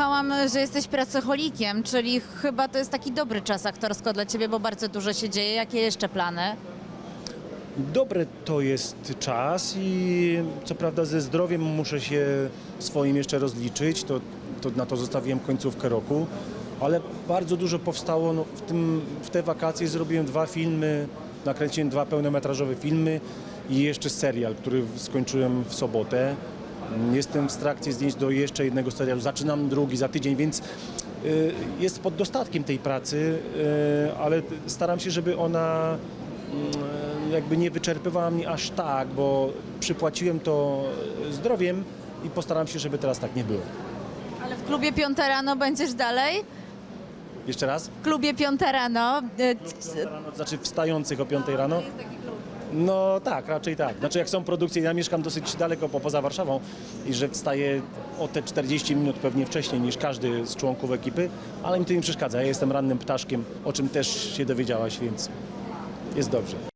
Słyszałam, że jesteś pracocholikiem, czyli chyba to jest taki dobry czas aktorsko dla ciebie, bo bardzo dużo się dzieje. Jakie jeszcze plany? Dobry to jest czas i co prawda ze zdrowiem muszę się swoim jeszcze rozliczyć, to, to na to zostawiłem końcówkę roku, ale bardzo dużo powstało. No, w, tym, w te wakacje zrobiłem dwa filmy, nakręciłem dwa pełnometrażowe filmy i jeszcze serial, który skończyłem w sobotę. Jestem w trakcie zdjęć do jeszcze jednego serialu, zaczynam drugi za tydzień, więc y, jest pod dostatkiem tej pracy, y, ale staram się, żeby ona mm, jakby nie wyczerpywała mnie aż tak, bo przypłaciłem to zdrowiem i postaram się, żeby teraz tak nie było. Ale w klubie Piąte rano będziesz dalej? Jeszcze raz? W klubie Piąte rano. y, Rano, znaczy wstających o 5 rano? No tak, raczej tak. Znaczy jak są produkcje, ja mieszkam dosyć daleko po, poza Warszawą i że wstaję o te 40 minut pewnie wcześniej niż każdy z członków ekipy, ale mi to nie przeszkadza. Ja jestem rannym ptaszkiem, o czym też się dowiedziałaś, więc jest dobrze.